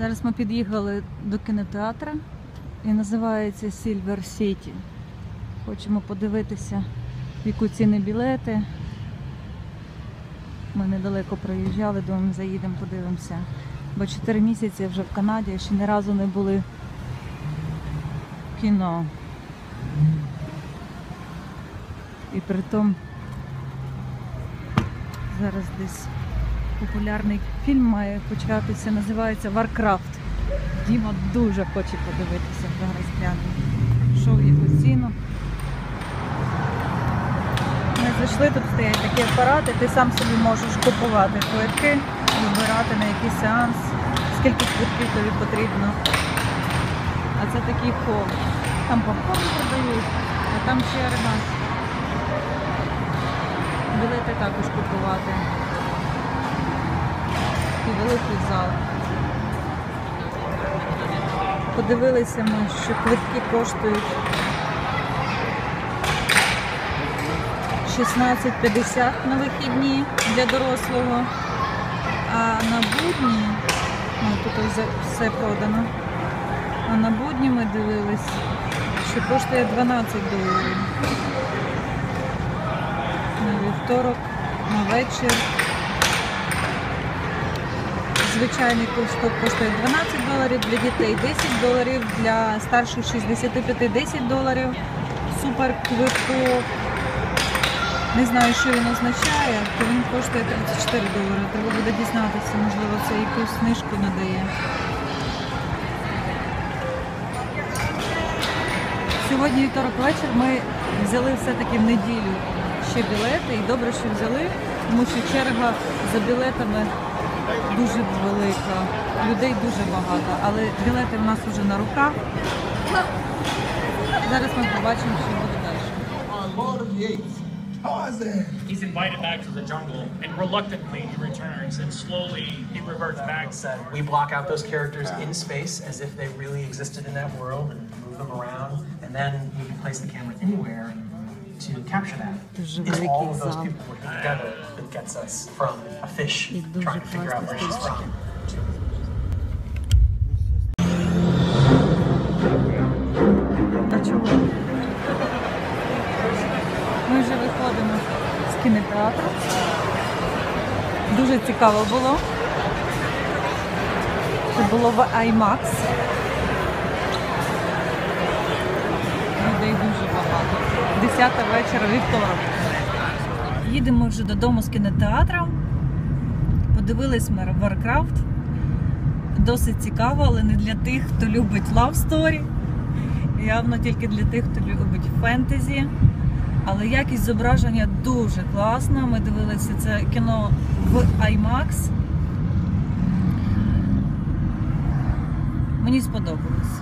Зараз ми під'їхали до кінотеатра і називається Silver City. Хочемо подивитися, в яку ціни білети. Ми недалеко проїжджали, думаємо, заїдемо, подивимося. Бо 4 місяці вже в Канаді, ще ні разу не були в кіно. І притом зараз десь популярний фільм має початися, називається Warcraft. Діма дуже хоче подивитися, зараз глянемо. Що в яку ціну. Ми зайшли, тут стоять такі апарати, ти сам собі можеш купувати квитки, вибирати на який сеанс, скільки квитків тобі потрібно. А це такий хол. Там попкорн продають, а там черга. Білети також купувати. І великий зал. Подивилися ми, що квитки коштують 16,50 на вихідні для дорослого. А на будні, ну тут вже все продано. А на будні ми дивились, що коштує 12 доларів. На вівторок, на вечір. Звичайний кусток коштує 12 доларів, для дітей 10 доларів, для старших 65 10 доларів. Супер квиток. Не знаю, що він означає, то він коштує 34 долари. Треба буде дізнатися, можливо, це якусь знижку надає. Сьогодні вівторок вечір ми взяли все-таки в неділю ще білети. І добре, що взяли, тому що черга за білетами дуже велика. Людей дуже багато, але білети в нас вже на руках. Зараз ми побачимо, що буде далі. My Lord of the Eights. Tarzan. He's invited back to the jungle, and reluctantly he returns, and slowly he reverts back. said we block out those characters in space as if they really existed in that world and move them around, and then we can place the camera anywhere to capture that. It's all of those people working together that gets us from a fish trying to figure out where she's from. Ми вже виходимо з кінотеатру. Дуже цікаво було. Це було в IMAX. 10 вечора вівторок. Їдемо вже додому з кінотеатра. Подивились ми Warcraft. Досить цікаво, але не для тих, хто любить Love Story. Явно тільки для тих, хто любить фентезі. Але якість зображення дуже класна. Ми дивилися це кіно в IMAX. Мені сподобалось.